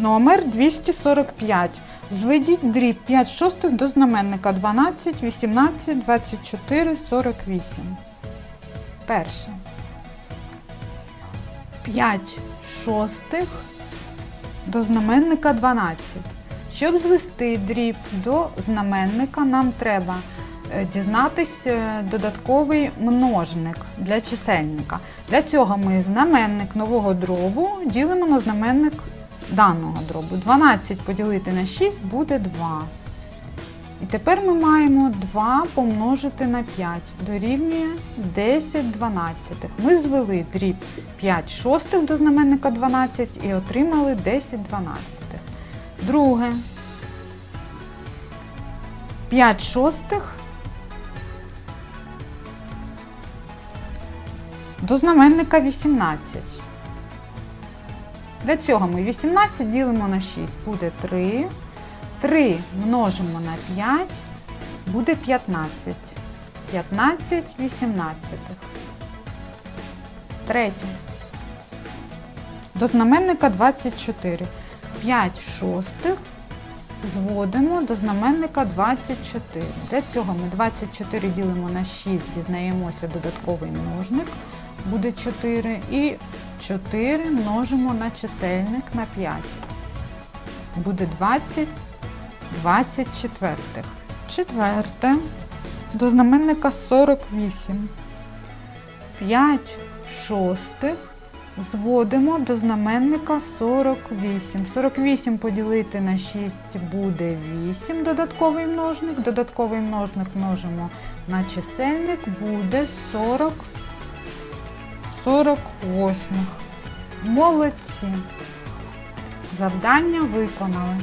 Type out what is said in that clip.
Номер 245. Зведіть дріб 5 шостих до знаменника 12, 18, 24, 48. Перше. 5 шостих до знаменника 12. Щоб звести дріб до знаменника, нам треба е, дізнатись е, додатковий множник для чисельника. Для цього ми знаменник нового дробу ділимо на знаменник даного дробу. 12 поділити на 6 буде 2. І тепер ми маємо 2 помножити на 5 дорівнює 10 дванадцятих. Ми звели дріб 5 шостих до знаменника 12 і отримали 10 дванадцятих. Друге. 5 шостих до знаменника 18. Для цього ми 18 ділимо на 6, буде 3. 3 множимо на 5, буде 15. 15 вісімнадцятих. Третє. До знаменника 24. 5 шостих зводимо до знаменника 24. Для цього ми 24 ділимо на 6, дізнаємося додатковий множник, буде 4. І 4 множимо на чисельник на 5. Буде 20 24. Четверте. До знаменника 48. 5 шостих зводимо до знаменника 48. 48 поділити на 6 буде 8. Додатковий множник. Додатковий множник множимо на чисельник, буде 40. 48. Молодці. Завдання виконали.